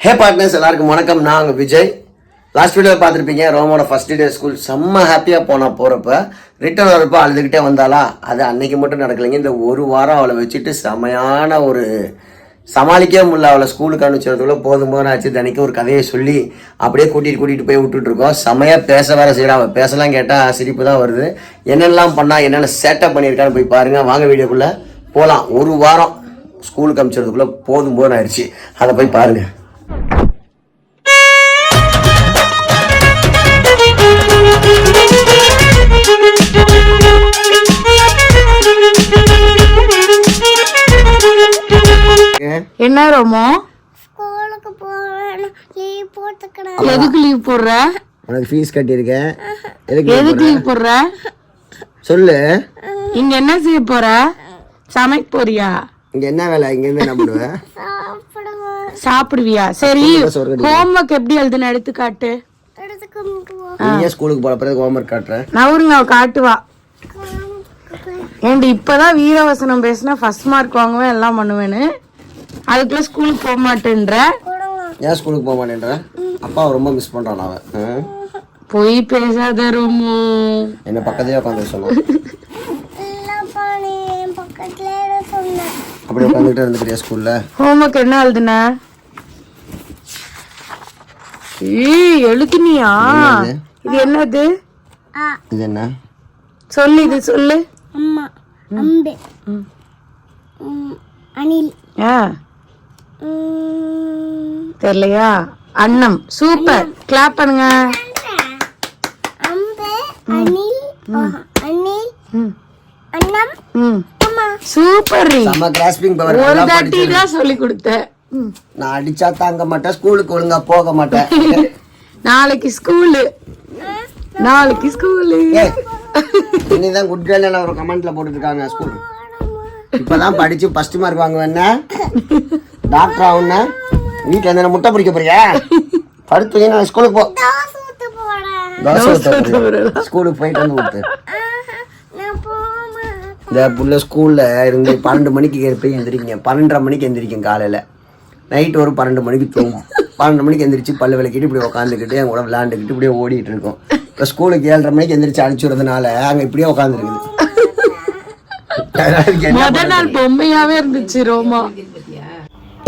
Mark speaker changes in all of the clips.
Speaker 1: ஹே partners எல்லாருக்கும் வணக்கம். நான் அங்கே விஜய். லாஸ்ட் வீடியோ பார்த்துருப்பீங்க ரோமோட ஃபர்ஸ்ட் டே ஸ்கூல் செம்ம ஹாப்பியாக போனால் போகிறப்ப ரிட்டர்ன் வரப்போ அழுதுகிட்டே வந்தாலா அது அன்னைக்கு மட்டும் நடக்கலைங்க. இந்த ஒரு வாரம் அவளை வச்சுட்டு செமையான ஒரு சமாளிக்கவே முடியல. அவளை ஸ்கூலுக்கு அனுப்பிச்சதுக்குள்ள போதும் போதும் ஆச்சு. தினைக்கும் ஒரு கதையை சொல்லி அப்படியே கூட்டிகிட்டு கூட்டிகிட்டு போய் விட்டுட்ருக்கோம் செமையாக பேச வேற செய்கிறா அவள் பேசலாம் கேட்டால் சிரிப்பு தான் வருது. என்னெல்லாம் பண்ணால் என்னென்ன சேட்டப் பண்ணியிருக்கான்னு போய் பாருங்கள் வாங்க வீடியோக்குள்ளே போகலாம் ஒரு வாரம் ஸ்கூலுக்கு அனுப்பிச்சதுக்குள்ளே போதும் போதும் ஆயிடுச்சு. அதை போய் பாருங்கள்
Speaker 2: என்ன ரோமோ?
Speaker 3: ஸ்கூலுக்கு போவேன் லீவ் போட்டுக்கிறேன்
Speaker 2: எதுக்கு லீவ் போடுற?
Speaker 1: உனக்கு ஃபீஸ் கட்டியிருக்கேன். எதுக்கு
Speaker 2: எதுக்கு லீவ் போடுற?
Speaker 1: சொல்லு.
Speaker 2: இங்க என்ன செய்ய போற? சமைக்க போறியா?
Speaker 1: இங்க என்ன வேலை? இங்க என்ன பண்ணுவேன்
Speaker 3: சாப்பிடுவேன்
Speaker 2: சாப்பிடுவியா? சரி ஹோம்ஒர்க் எப்படி எழுதுன? எடுத்து காட்டு
Speaker 3: எடுத்துக்க முடியும்
Speaker 1: நீங்க ஸ்கூலுக்கு போற பிறகு ஹோம்ஒர்க் காட்டுறேன்.
Speaker 2: நவருங்க அவ காட்டுவா. ஏண்டி இப்பதான் வீரவசனம் பேசினா ஃபர்ஸ்ட் மார்க் வாங்குவேன் எல்லாம் பண்ணுவேன்னு. அதுக்குள்ள ஸ்கூலுக்கு போக மாட்டேன்ற.
Speaker 1: ஏன் ஸ்கூலுக்கு போக மாட்டேன்ற? அப்பாவை ரொம்ப மிஸ் பண்றான் அவன்.
Speaker 2: போய் பேசாத ரோமோ.
Speaker 1: என்ன பக்கத்துலயே உட்காந்து சொன்னான். அப்படி உட்காந்துக்கிட்டே இருந்துக்கிறியா ஸ்கூல்ல
Speaker 2: ஹோம்ஒர்க் என்ன எழுதுன? எழுதுனியா? இது என்னது?
Speaker 1: இது என்ன?
Speaker 2: சொல்லு இது சொல்லு.
Speaker 3: அம்மா அம்பு. அணில்.
Speaker 2: தெரியலையா? அன்னம். சூப்பர். கிளாப் பண்ணுங்க. சூப்பர் ஒரு தாட்டி தான் சொல்லி கொடுத்தேன்.
Speaker 1: நான் அடிச்சா தாங்க மாட்டேன் ஸ்கூலுக்கு ஒழுங்கா போக மாட்டேன்.
Speaker 2: நாளைக்கு ஸ்கூலு. நாளைக்கு ஸ்கூலு.
Speaker 1: ஏய் இன்னைதான் குட் கேர்ள் ஒரு கமெண்ட்ல போட்டுட்டு இருக்காங்க ஸ்கூல். இப்பதான் படிச்சு ஃபர்ஸ்ட் மார்க் வாங்குவேன்னா டாக்டர் ஆகுன்னா வீட்டுல இருந்து என்ன முட்டை பிடிக்க போறியா? படுத்து நான் ஸ்கூலுக்கு போ? ஸ்கூலுக்கு போயிட்டு வந்து
Speaker 3: போமா
Speaker 1: இந்த புள்ள ஸ்கூல்ல இருந்து பன்னெண்டு மணிக்கு போய் எந்திரிங்க. பன்னெண்டரை மணிக்கு எந்திரிக்கும் காலையில. நைட் ஒரு பன்னெண்டு மணிக்கு தூங்கும். பன்னெண்டு மணிக்கு எந்திரிச்சு பல்லு விளக்கிட்டு இப்படி உட்காந்துக்கிட்டு என் கூட விளாண்டுக்கிட்டு இப்படியே ஓடிட்டு இருக்கோம் இப்போ ஸ்கூலுக்கு ஏழரை மணிக்கு எந்திரிச்சு அனுப்பிச்சு விடுறதுனால அங்கே இப்படியே உட்காந்துருக்குது
Speaker 2: முத நாள் பொம்மையாவே இருந்துச்சு ரோமா.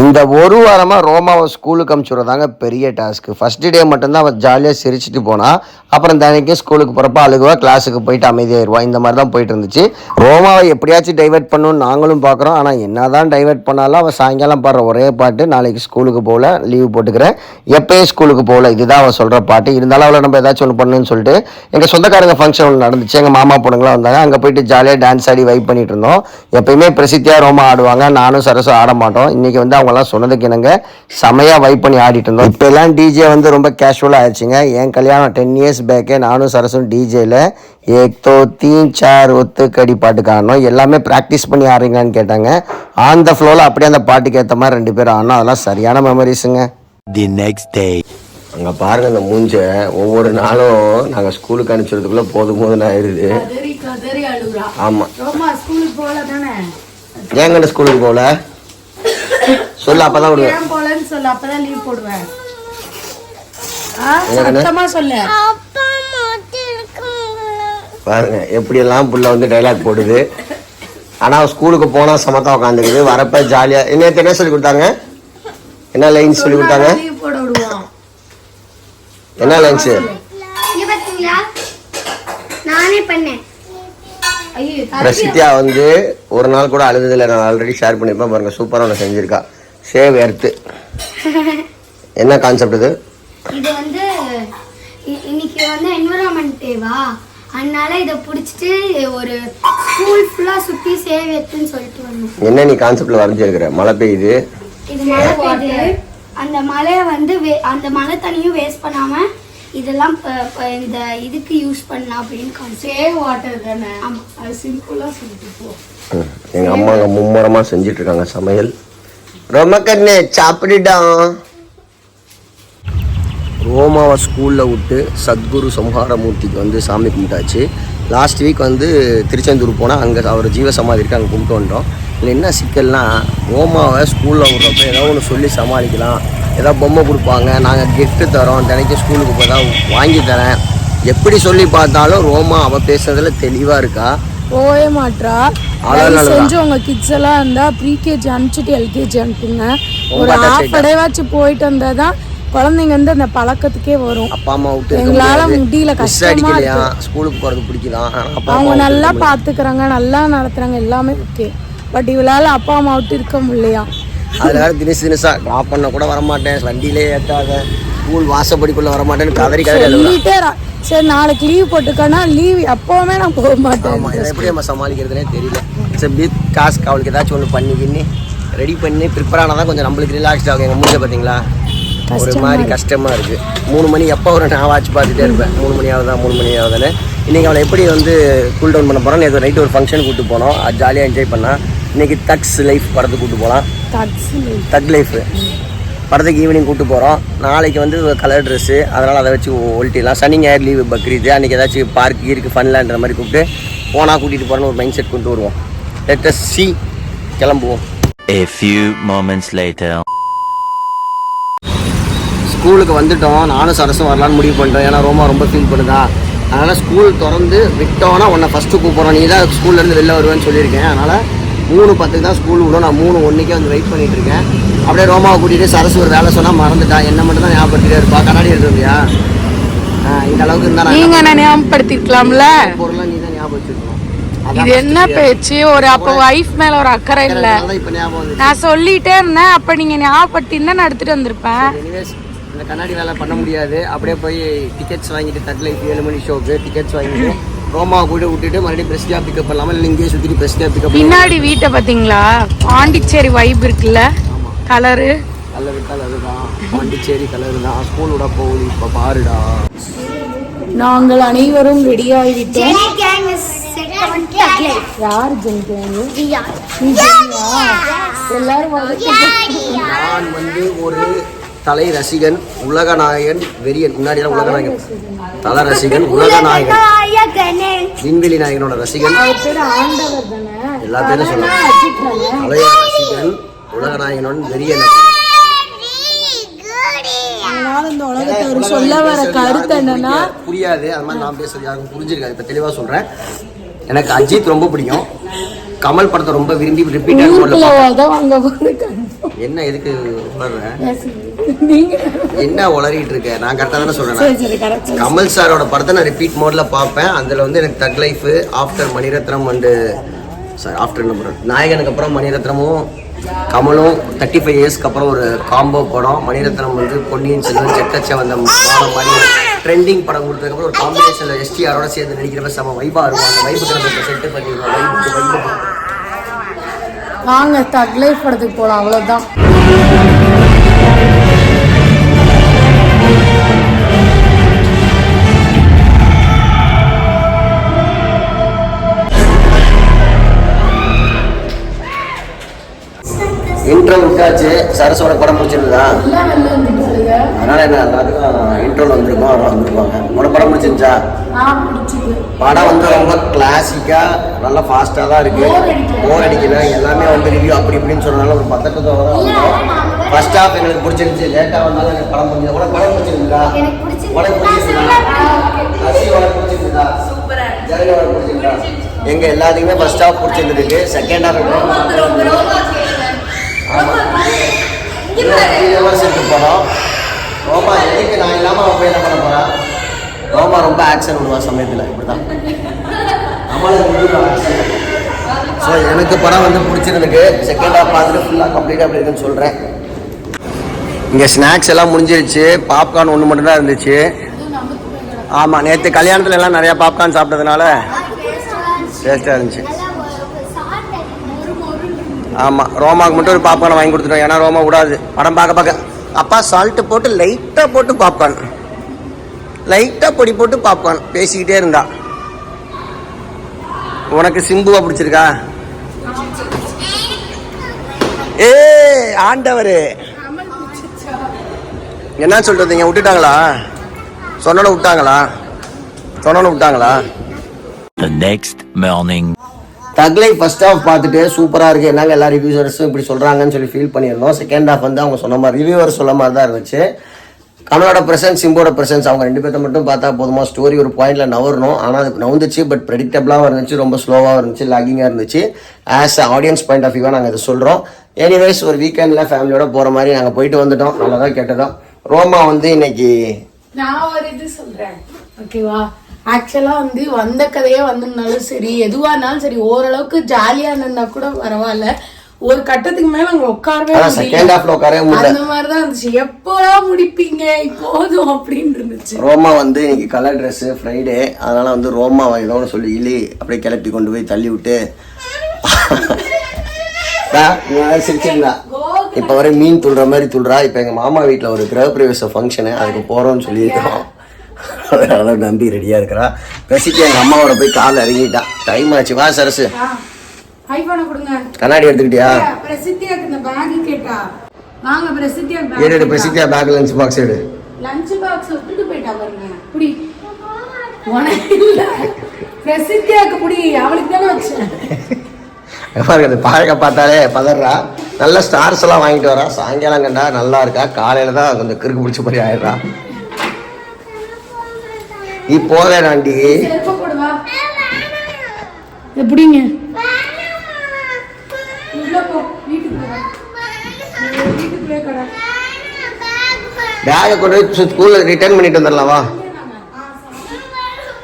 Speaker 1: இந்த ஒரு வாரமாக ரோமாவை ஸ்கூலுக்கு அனுப்பிச்சுடுறதாங்க பெரிய டாஸ்க்கு ஃபஸ்ட்டு டே மட்டும்தான் அவள் ஜாலியாக சிரிச்சிட்டு போனால் அப்புறம் தினைக்கும் ஸ்கூலுக்கு போகிறப்ப அழுகுவா கிளாஸுக்கு போயிட்டு அமைதியாயிருவா. இந்த மாதிரி தான் போயிட்டு இருந்துச்சு. ரோமாவை எப்படியாச்சும் டைவர்ட் பண்ணணும்னு நாங்களும் பார்க்குறோம் ஆனால் என்ன தான் டைவர்ட் பண்ணாலும் அவள் சாயங்காலம் பாடுற ஒரே பாட்டு நாளைக்கு ஸ்கூலுக்கு போகல லீவ் போட்டுக்கிறேன். எப்பயும் ஸ்கூலுக்கு போகல இதுதான் அவள் சொல்கிற பாட்டு. இருந்தாலும் அவளை நம்ம ஏதாச்சும் ஒன்று பண்ணணும்னு சொல்லிட்டு எங்கள் சொந்தக்காரங்க ஃபங்க்ஷன் ஒன்று நடந்துச்சு. எங்கள் மாமா பொண்ணுங்களாம் வந்தாங்க. அங்கே போயிட்டு ஜாலியாக டான்ஸ் ஆடி வைப் பண்ணிட்டு இருந்தோம். எப்பயுமே பிரசித்தியாக ரோமா ஆடுவாங்க. நானும் சரசும் ஆட மாட்டோம். இன்றைக்கி வந்து அவங்கெல்லாம் சொன்னதுக்கு என்னங்க செமையாக வைப் பண்ணி ஆடிட்டு இருந்தோம் இப்போ எல்லாம் டிஜே வந்து ரொம்ப கேஷுவலாக ஆயிடுச்சுங்க. என் கல்யாணம் டென் இயர்ஸ் பேக்கே நானும் சரசும் டிஜேல ஏக் தோ தீன் சார் ஒத்து கடி பாட்டுக்கு ஆடணும் எல்லாமே ப்ராக்டிஸ் பண்ணி ஆடுறீங்களான்னு கேட்டாங்க. ஆன் த ஃப்ளோவில் அப்படியே அந்த பாட்டுக்கு ஏற்ற மாதிரி ரெண்டு பேரும் ஆடணும் அதெல்லாம் சரியான மெமரிஸுங்க
Speaker 4: The next day.
Speaker 1: அங்கே பாருங்க அந்த மூஞ்ச. ஒவ்வொரு நாளும் நாங்கள் ஸ்கூலுக்கு அனுப்பிச்சதுக்குள்ள போதும் போதும் ஆயிடுது ஆமாம் ஏங்கன்னு ஸ்கூலுக்கு போகல? சொல்லு அப்பதான் விடுவேன்.
Speaker 2: ஏன் போலன்னு சொல்லு அப்பதான் லீவ் போடுவேன். ஆ,
Speaker 1: என்னங்கண்ணே?
Speaker 2: சத்தமா சொல்லு.
Speaker 3: அப்பா மட்டும் இருக்காங்களா?
Speaker 1: பாருங்க எப்படியெல்லாம் புள்ள வந்து டைலாக் போடுது. ஆனா அவ ஸ்கூலுக்கு போனா சமத்தா உட்காந்துக்குது வரப்ப ஜாலியா நேற்று என்ன சொல்லி கொடுத்தாங்க? என்ன லைன்ஸ் சொல்லி கொடுத்தாங்க? என்ன லைன்ஸ்
Speaker 3: இங்க பாத்தீங்களா நானே பண்ணேன்.
Speaker 2: ஐயோ
Speaker 1: பிரசித்தியா வந்து ஒரு நாள் கூட அழுதுதில்லை. நான் ஆல்ரெடி ஷேர் பண்ணியிருப்பேன். பாருங்க சூப்பராக ஒன்று செஞ்சிருக்கா. சேவ் எர்த்து என்ன கான்செப்ட் இது?
Speaker 3: இது வந்து இ- இன்னைக்கு வந்து என்விரான்மெண்ட் டேவா அதனால இதை பிடிச்சிட்டு ஒரு ஸ்கூல் ஃபுல்லா சுத்தி சேவ் எடுத்துன்னு சொல்லிட்டு வந்தோம்.
Speaker 1: என்ன நீ கான்செப்ட்ல வரைஞ்சிருக்கிற மழை பெய்யுது.
Speaker 3: இது மழை பெய்யுது. அந்த மழையை வந்து வே- அந்த மழை தண்ணியும் வேஸ்ட் பண்ணாம இதெல்லாம் இந்த இதுக்கு யூஸ் பண்ணலாம் அப்படின்னு
Speaker 2: சேவ் வாட்டர் தானே?
Speaker 3: ஆமா.
Speaker 2: அது சிம்பிளா சொல்லிட்டு போ.
Speaker 1: ம். எங்க அம்மா அங்க மும்முரமா செஞ்சிட்டு இருக்காங்க சமையல். ரொம்ப கண்ணு ரோமாவை ஸ்கூலில் விட்டு சத்குரு சம்ஹாரமூர்த்திக்கு வந்து சாமி கும்பிட்டாச்சு. லாஸ்ட் வீக் வந்து திருச்செந்தூர் போனால் அங்கே அவர் ஜீவ சமாதி இருக்கு அங்கே கும்பிட்டு வந்துட்டோம் இதில் என்ன சிக்கல்னா ரோமாவை ஸ்கூலில் விட்றப்ப ஏதோ ஒன்று சொல்லி சமாளிக்கலாம். ஏதோ பொம்மை கொடுப்பாங்க நாங்கள் கிஃப்ட்டு தரோம் தினைக்கும் ஸ்கூலுக்கு போய் தான் வாங்கி தரேன். எப்படி சொல்லி பார்த்தாலும் ரோமா அவள் பேசுகிறதுல தெளிவாக இருக்கா?
Speaker 2: போகவே
Speaker 1: அதனால
Speaker 2: தயவு. செஞ்சு உங்க கிட்ஸ் எல்லாம் இருந்தா ப்ரீகேஜி அனுப்பிச்சிட்டு எல்கேஜி அனுப்புங்க. ஒரு ஹாஃப்
Speaker 1: attached.
Speaker 2: டேவாச்சும் போயிட்டு வந்தா தான் குழந்தைங்க வந்து அந்த பழக்கத்துக்கே வரும்.
Speaker 1: அப்பா அம்மா விட்டு
Speaker 2: எங்களால. முடியல, கஷ்டமா
Speaker 1: ஸ்கூலுக்கு போகிறது பிடிக்கலாம்
Speaker 2: அவங்க நல்லா பாத்துக்கறாங்க நல்லா நடத்துறாங்க எல்லாமே ஓகே பட் இவளால அப்பா அம்மா விட்டு இருக்க முடியலையா?
Speaker 1: வேறு தினசு தினசா ட்ராப் பண்ண கூட வரமாட்டேன். வண்டியிலே ஏற்றாத ஸ்கூல் வாசப்படிக்குள்ளே வரமாட்டேன்னு கதறி கதறி அழுகுறா.
Speaker 2: சொல்லிட்டே ரா- சரி நாளைக்கு லீவ் போட்டுக்கனா லீவ் எப்பவுமே நான் போக மாட்டேன்.
Speaker 1: ஆமாம் இதை எப்படி நம்ம சமாளிக்கிறதுனே தெரியல. சரி பீத் காசுக்கு அவளுக்கு ஏதாச்சும் ஒன்று பண்ணி கிண்ணி. ரெடி பண்ணி ப்ரிப்பேர் ஆனால் தான் கொஞ்சம் நம்மளுக்கு ரிலாக்ஸ்ட் ஆகும். எங்கள் மூஞ்ச பார்த்தீங்களா ஒரு மாதிரி கஷ்டமாக இருக்குது மூணு மணி எப்போ ஒரு நான் வாட்ச் பார்த்துட்டே இருப்பேன். மூணு மணி ஆகுதா? மூணு மணி ஆகுதுன்னு. இன்றைக்கி அவளை எப்படி வந்து கூல் டவுன் பண்ண போகிறோம் நேற்று நைட்டு ஒரு ஃபங்க்ஷன் கூப்பிட்டு போனோம். அது ஜாலியாக என்ஜாய் பண்ணால் இன்றைக்கி தக்ஸ் லைஃப் படத்துக்கு கூப்பிட்டு போகலாம் தக் லைஃப் படத்துக்கு ஈவினிங் கூப்பிட்டு போகிறோம் நாளைக்கு வந்து கலர் ட்ரெஸ்ஸு அதனால் அதை வச்சு ஒல்ட்டிடலாம் சனி ஞாயிறு லீவு பக்ரீது. அன்றைக்கி ஏதாச்சும் பார்க் இருக்குது ஃபன்லான்ற மாதிரி கூப்பிட்டு போனால் கூட்டிகிட்டு போகிறோன்னு ஒரு மைண்ட் செட் கொண்டு வருவோம். லெட்டஸ் சி கிளம்புவோம்.
Speaker 4: A few moments later.
Speaker 1: ஸ்கூலுக்கு வந்துட்டோம். நானும் சரசும் வரலான்னு முடிவு பண்ணிட்டோம். ஏன்னா ரோமா ரொம்ப ஃபீல் பண்ணுதா. அதனால் ஸ்கூல் திறந்து விட்டோன்னா உன்னை ஃபஸ்ட்டு கூப்பிட்றோம் நீ தான் ஸ்கூல்லேருந்து வெளில வருவேன்னு சொல்லியிருக்கேன். அதனால் மூணு பத்துக்கு தான் ஸ்கூல் விடும். நான் மூணு ஒன்றுக்கே வந்து வெயிட் பண்ணிட்டு இருக்கேன். அப்படியே ரோமாவை கூட்டிகிட்டு சரசு ஒரு வேலை சொன்னால் மறந்துட்டான் என்ன மட்டும் தான் ஞாபகப்படுத்திட்டே இருப்பா. கண்ணாடி எடுத்துருந்தியா இந்த அளவுக்கு இருந்தால் நான்
Speaker 2: நீங்க என்ன ஞாபகப்படுத்திருக்கலாம்ல?
Speaker 1: பொருளாக நீ தான் ஞாபகம் வச்சுருக்கணும்
Speaker 2: இது என்ன பேச்சு? ஒரு அப்ப வைஃப் மேல ஒரு அக்கறை இல்ல. நான் சொல்லிட்டே இருந்தேன். அப்ப நீங்க ஞாபகப்படுத்திருந்தா நான் எடுத்துட்டு வந்திருப்பேன்.
Speaker 1: இந்த கண்ணாடி வேலை பண்ண முடியாது. அப்படியே போய் டிக்கெட்ஸ் வாங்கிட்டு தட் லைஃப் ஏழு மணி ஷோக்கு டிக்கெட்ஸ் வாங்கிட்டு ரோமாவை கூட விட்டுட்டு மறுபடியும் பிரஸ்டியா பிக்கப் பண்ணலாமா? இல்லை இங்கேயே சுற்றிட்டு பிரஸ்டியா பிக்கப்
Speaker 2: பின்னாடி வீட்டை பாத்தீங்களா பாண்டிச்சேரி வைப் இருக்குல்ல? கலரு
Speaker 1: நல்ல விட்டால் அதுதான். பாண்டிச்சேரி கலர் தான். ஸ்கூல் விட போகுது இப்போ பாருடா.
Speaker 2: நாங்கள் அனைவரும் ரெடியாகி விட்டோம்
Speaker 3: gang is set on tag life.
Speaker 2: யார் ஜெயிக்கிறாங்க? எல்லாரும் வந்து
Speaker 1: நான் வந்து ஒரு தலை ரசிகன் உலக நாயகன் வெறியன். முன்னாடியெல்லாம் உலக நாயகன். தலை ரசிகன் உலக நாயகன்.
Speaker 3: நாயகனே.
Speaker 1: விண்வெளி நாயகனோட ரசிகன். எல்லா பேரும் சொல்லலாம் தலைய ரசிகன் உலக நாயகனோட வெறியன்.
Speaker 2: இந்த உலகத்தை ஒரு சொல்ல வர கருத்து என்னன்னா
Speaker 1: புரியாது. அது மாதிரி நான் பேசுறது யாருக்கும் புரிஞ்சிருக்காது. இப்போ தெளிவாக சொல்கிறேன் எனக்கு அஜித் ரொம்ப பிடிக்கும். கமல் படத்தை ரொம்ப விரும்பி
Speaker 2: confirm.
Speaker 1: என்ன எதுக்கு
Speaker 2: நீங்க
Speaker 1: என்ன உளறிட்டு இருக்க? நான் கரெக்டாக தானே
Speaker 2: கரெக்ட்
Speaker 1: கமல் சாரோட படத்தை நான் ரிப்பீட் மோடில் பார்ப்பேன். அதில் வந்து எனக்கு Thug Life after Maniratnam and sorry after number நாயகனுக்கு அப்புறம் மணிரத்னமும் கமலும் தேர்ட்டி ஃபைவ் இயர்ஸ்க்கு அப்புறம் ஒரு காம்போ படம். மணிரத்னம் வந்து பொன்னியின் செல்வன் செக்கச்ச வந்த மாதம் மாதிரி ட்ரெண்டிங் படம் கொடுத்ததுக்கப்புறம் ஒரு காம்பினேஷனில் எஸ்டிஆரோட சேர்ந்து நடிக்கிறப்ப செம வைபாக இருக்கும். அந்த வைப்புக்கு நம்ம செட்டு பண்ணிடுவோம் வைப்புக்கு வைப்பு
Speaker 2: வாங்க தக் லைஃப் படத்துக்கு போலாம். அவ்வளவுதான்.
Speaker 1: இன்ட்ரோ விட்டாச்சு. சரசோட படம் பிடிச்சிருந்தா அதனால என்ன எல்லாத்துக்கும் இன்ட்ரோல வந்திருக்கோம் அவங்க வந்திருப்பாங்க உனக்கு படம் பிடிச்சிருந்துச்சா படம் வந்து ரொம்ப கிளாசிக்கா நல்லா ஃபாஸ்ட்டாக தான் இருக்கு. போர் அடிக்கல. எல்லாமே வந்து ரிவ்யூ அப்படி இப்படின்னு சொன்னனால ஒரு பத்தட்டத்தோட தான் வந்தோம். ஃபர்ஸ்ட் ஹாஃப் எங்களுக்கு பிடிச்சிருந்துச்சு. லேட்டாக வந்தாலும் எனக்கு படம் பிடிச்சது உனக்கு படம் பிடிச்சிருந்தா. உனக்கு பிடிச்சிருந்தா? அசி உனக்கு பிடிச்சிருந்தா? உனக்கு பிடிச்சிருந்தா? எங்க எல்லாத்துக்குமே ஃபர்ஸ்ட் ஹாஃப் பிடிச்சிருந்துருக்கு செகண்ட் ஹாஃப் இருக்கு படம் ரோமா எதுக்கு நான் இல்லாமல் அவன் போய் என்ன பண்ண போறான் ரோமா ரொம்ப ஆக்ஷன் விடுவா சமயத்தில் இப்படி தான் ஸோ எனக்கு படம் வந்து பிடிச்சிருக்கு செகண்ட் ஹாஃப் பார்த்துட்டு ஃபுல்லாக கம்ப்ளீட்டாக அப்படி இருக்குன்னு சொல்கிறேன் இங்கே ஸ்நாக்ஸ் எல்லாம் முடிஞ்சிருச்சு. பாப்கார்ன் ஒன்று மட்டும்தான் இருந்துச்சு. ஆமாம் நேற்று கல்யாணத்துல எல்லாம் நிறையா பாப்கார்ன் சாப்பிட்டதுனால டேஸ்ட்டாக இருந்துச்சு. ஆமாம் ரோமாவுக்கு மட்டும் ஒரு பாப்கார்ன் வாங்கி கொடுத்துட்டோம். ஏன்னா ரோமா விடாது. படம் பார்க்க பார்க்க. அப்பா சால்ட்டு போட்டு லைட்டாக போட்டு பாப்கார்ன் லைட்டாக பொடி போட்டு பாப்கார்ன் பேசிக்கிட்டே இருந்தா. உனக்கு சிம்புவா பிடிச்சிருக்கா? ஏ ஆண்டவர். என்ன சொல்றீங்க விட்டுட்டாங்களா? சொன்னோட விட்டாங்களா? சொன்னோட விட்டாங்களா?
Speaker 4: The next morning.
Speaker 1: தக்லை ஃபர்ஸ்ட் ஹாஃப் பார்த்துட்டு சூப்பராக இருக்குது என்னங்க எல்லா ரிவ்யூவர்ஸும் இப்படி சொல்கிறாங்கன்னு சொல்லி ஃபீல் பண்ணியிருந்தோம். செகண்ட் ஹாஃப் வந்து அவங்க சொன்ன மாதிரி ரிவ்யூவர் சொல்ல மாதிரி தான் இருந்துச்சு. கமலோட பிரசன்ஸ் சிம்போட பிரசன்ஸ் அவங்க ரெண்டு பேர்த்த மட்டும் பார்த்தா போதுமா? ஸ்டோரி ஒரு பாயிண்ட்ல நவரணும். ஆனால் அது நவுந்துச்சு பட் ப்ரெடிக்டபிளாகவும் இருந்துச்சு ரொம்ப ஸ்லோவாக இருந்துச்சு லாகிங்காக இருந்துச்சு. As a audience point of வியூவாக நாங்கள் இதை சொல்கிறோம் எனிவேஸ் ஒரு வீக்கெண்டில் ஃபேமிலியோட போகிற மாதிரி நாங்கள் போயிட்டு வந்துட்டோம். நல்லதாக கேட்டதும் ரோமா வந்து இன்னைக்கு
Speaker 2: நான் ஒரு இது சொல்றேன். ஓகேவா ஆக்சுவலா வந்து வந்த கதையே வந்திருந்தாலும் சரி எதுவா இருந்தாலும் சரி ஓரளவுக்கு ஜாலியா இருந்தா கூட பரவாயில்ல. ஒரு கட்டத்துக்கு மேல அங்க உட்காரவே
Speaker 1: செகண்ட் ஹாஃப்ல உட்காரவே முடியல.
Speaker 2: அந்த மாதிரிதான் இருந்துச்சு. எப்போடா முடிப்பீங்க? இப்போதும் அப்படின்னு இருந்துச்சு.
Speaker 1: ரோமா வந்து இன்னைக்கு கலர் ட்ரெஸ்ஸு ஃப்ரைடே அதனால வந்து ரோமா ஏதோ ஒன்று சொல்லி இழி அப்படியே கிளப்பி கொண்டு போய் தள்ளி விட்டு சிரிச்சிருந்தா இப்போ வரை மீன் துள்ளுற மாதிரி துள்ளுறா. இப்போ எங்கள் மாமா வீட்டில் ஒரு கிரக பிரவேச ஃபங்க்ஷனு அதுக்கு போகிறோம்னு சொல்லியிருக்கோம் அதனால நம்பி ரெடியாக இருக்கிறா. பேசிட்டு எங்கள் அம்மாவோட போய் காலில் இறங்கிட்டா. டைம் ஆச்சு வா சரசு. கண்ணாடி எடுத்துக்கிட்டியா?
Speaker 2: வாங்க பிரசித்தியா பேக்
Speaker 1: லஞ்ச் பாக்ஸ் எடு.
Speaker 2: லஞ்ச் பாக்ஸ் விட்டுட்டு போயிட்டா பாருங்க. புடி உனக்கு இல்ல. பிரசித்தியாக்கு புடி அவளுக்கு தானே வச்சேன்.
Speaker 1: பாருங்க அந்த பாழக பார்த்தாலே பதறா. நல்ல ஸ்டார்ஸ் எல்லாம் வாங்கிட்டு வரா. சாயங்காலம் கண்டா நல்லா இருக்கா. காலையில தான் கொஞ்சம் கிறுக்கு பிடிச்ச மாதிரி ஆயிடுறா. நீ போவேணாண்டி
Speaker 2: எப்படிங்க? உள்ள போ. வீட்டுக்கு போ. வீட்டுக்குள்ளே கடை.
Speaker 1: பேகை கொண்டு போய் ஸ்கூல்ல ரிட்டர்ன் பண்ணிட்டு வந்துடலாம் வா.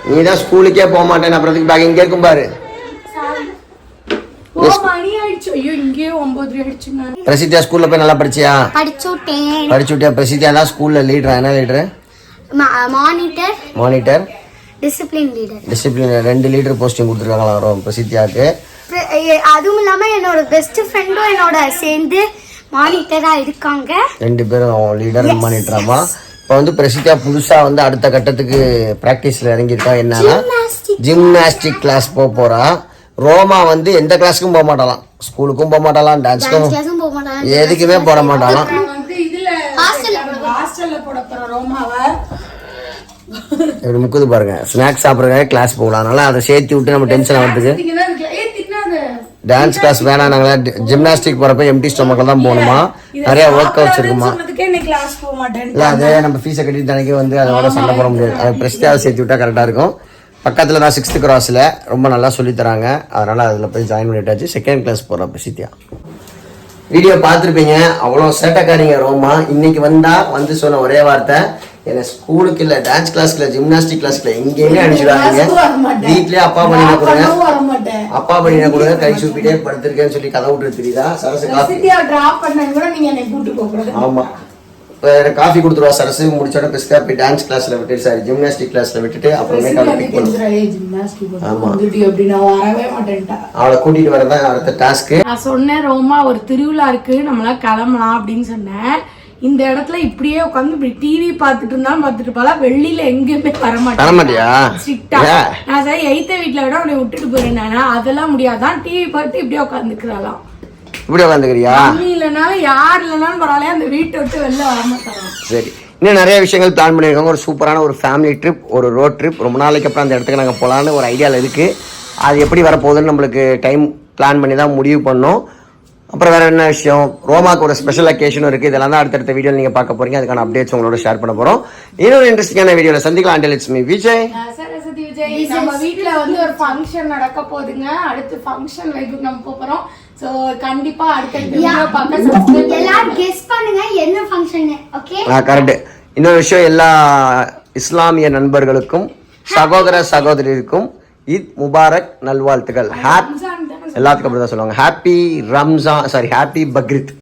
Speaker 1: நீ தான் ஸ்கூலுக்கே போக மாட்டேன் அப்புறத்துக்கு பேக் இங்கே இருக்கும் பாரு. பிரசித்தியா ஸ்கூல்ல போய் நல்லா படிச்சியா?
Speaker 3: படிச்சு விட்டேன்.
Speaker 1: படிச்சு விட்டியா? பிரசித்தியா தான் ஸ்கூல்ல லீடரா என்ன leader
Speaker 3: monitor
Speaker 1: monitor
Speaker 3: discipline leader
Speaker 1: discipline ரெண்டு லீடர் போஸ்டிங் கொடுத்துருக்காங்களாம் பிரசித்தியாவுக்கு
Speaker 3: அதுவும் இல்லாம என்னோட பெஸ்ட் ஃப்ரெண்டும் என்னோட சேர்ந்து மானிட்டரா இருக்காங்க.
Speaker 1: ரெண்டு பேரும் லீடர் மானிட்டராமா இப்போ வந்து பிரசித்தியா புதுசா வந்து அடுத்த கட்டத்துக்கு பிராக்டிஸ்ல இறங்கியிருக்கா என்னன்னா ஜிம்னாஸ்டிக் கிளாஸ் போக போறா. ரோமா வந்து எந்த கிளாஸுக்கும் போக மாட்டாளாம். ஸ்கூலுக்கும் போக மாட்டாளாம் டான்ஸ்க்கும் எதுக்குமே போட மாட்டாளாம்
Speaker 2: வந்து இதுல ஹாஸ்டல்ல போட போற ரோமாவை
Speaker 1: இப்படி முக்குது பாருங்க. ஸ்நாக்ஸ் சாப்பிட்றதுக்காக கிளாஸ் போகலாம். அதனால அதை சேர்த்து விட்டு நம்ம டென்ஷன் ஆகிறதுக்கு டான்ஸ் கிளாஸ் வேணாம் நாங்கள். ஜிம்னாஸ்டிக் போறப்ப எம்டி ஸ்டொமக்கில் தான் போகணுமா? நிறைய ஒர்க் அவுட்ஸ் இருக்குமா? இல்லை அதே நம்ம ஃபீஸை கட்டி தனிக்கு வந்து அதோட சண்டை போட முடியாது. அது பிரஸ்டியாவை சேர்த்து விட்டா கரெக்டாக இருக்கும். பக்கத்தில் தான் சிக்ஸ்த் கிராஸில் ரொம்ப நல்லா சொல்லித் தராங்க. அதனால் அதில் போய் ஜாயின் பண்ணிட்டாச்சு. செகண்ட் கிளாஸ் போகிறோம் பிரசித்தியா வீடியோ பார்த்துருப்பீங்க. அவ்வளோ சேட்டைக்காரிங்க ரோமா. இன்னைக்கு வந்தா வந்து சொன்ன ஒரே வார்த்தை என்ன ஸ்கூலுக்கு இல்லை டான்ஸ் கிளாஸ்க்கு இல்லை ஜிம்னாஸ்டிக் கிளாஸ்க்கு எங்கேயுமே அனுப்பிச்சிடாதீங்க. வீட்லயே அப்பா பண்ணின கொடுங்க அப்பா பண்ணின கொடுங்க கை சூப்பிட்டே படுத்திருக்கேன்னு சொல்லி கதை விட்டு தெரியுதா? சரசு காஃபி.
Speaker 2: சிட்டியா டிராப் பண்ண கூட நீங்க என்னை கூட்டு போக கூடாது
Speaker 1: ஆமா வேற காஃபி கொடுத்துருவா சரசு. முடிச்சோட பெஸ்டா போய் டான்ஸ் கிளாஸ்ல விட்டுட்டு சாரி ஜிம்னாஸ்டிக் கிளாஸ்ல விட்டுட்டு அப்புறமேட்டு அவளை பிக் ஆமா. அவளை கூட்டிட்டு வரதான் அடுத்த டாஸ்க்
Speaker 2: நான் சொன்னேன் ரோமா ஒரு திருவிழா இருக்கு. நம்மளாம் கிளம்பலாம் அப்படின்னு சொன்னேன். இந்த இடத்துல இப்படியே உட்காந்து இப்படி டிவி பார்த்துட்டு இருந்தாலும் பார்த்துட்டு போல வெளியில எங்கேயுமே வர
Speaker 1: வர மாட்டியா?
Speaker 2: ஸ்ட்ரிக்டா? நான் சரி எய்த்த வீட்டுல விட அவனை விட்டுட்டு போயிருந்தேன் அதெல்லாம் முடியாதான். டிவி பார்த்து இப்படியே உட்காந்துக்கிறாளாம்
Speaker 1: இப்படி உட்காந்துக்கிறியா
Speaker 2: மம்மி இல்லைனாலும் யார் இல்லைனாலும் பரவாயில்ல அந்த வீட்டை விட்டு வெளில வர மாட்டாங்க
Speaker 1: சரி. இன்னும் நிறைய விஷயங்கள் பிளான் பண்ணியிருக்காங்க. ஒரு சூப்பரான ஒரு ஃபேமிலி ட்ரிப் ஒரு ரோட் ட்ரிப் ரொம்ப நாளைக்கு அப்புறம் அந்த இடத்துக்கு நாங்கள் போகலான்னு ஒரு ஐடியாவில் இருக்குது அது எப்படி வரப்போகுதுன்னு நம்மளுக்கு டைம் பிளான் பண்ணி தான் முடிவு பண்ணோம். அப்புறம் வேற என்ன விஷயம்? ரோமாக்கு ஒரு ஸ்பெஷல் அக்கேஷனும் இருக்குது இதெல்லாம் தான் அடுத்தடுத்த வீடியோ நீங்கள் பார்க்க போறீங்க. அதுக்கான அப்டேட்ஸ் உங்களோட ஷேர் பண்ண போகிறோம் இன்னொரு இன்ட்ரெஸ்டிங்கான வீடியோவில் சந்திக்கலாம் until it's me Vijay.
Speaker 2: Saraswathi Vijay. நம்ம வீட்ல வந்து ஒரு ஃபங்க்ஷன் நடக்க போகுதுங்க. அடுத்து ஃபங்க்ஷன் லைஃபுக்கு நம்ம போப் போறோம். சோ கண்டிப்பா அடுத்த வீடியோ பார்க்க சப்ஸ்கிரைப்
Speaker 3: எல்லாரும் கெஸ் பண்ணுங்க என்ன ஃபங்க்ஷன் ஓகே
Speaker 1: ஆ கரெக்ட் இன்னொரு விஷயம் எல்லா இஸ்லாமிய நண்பர்களுக்கும் சகோதர சகோதரிக்கும் ஈத் முபாரக் நல்வாழ்த்துக்கள். ஹாப் எல்லாத்துக்கும் அப்படி தான் சொல்லுவாங்க. Happy Ramzan sorry happy Bakrid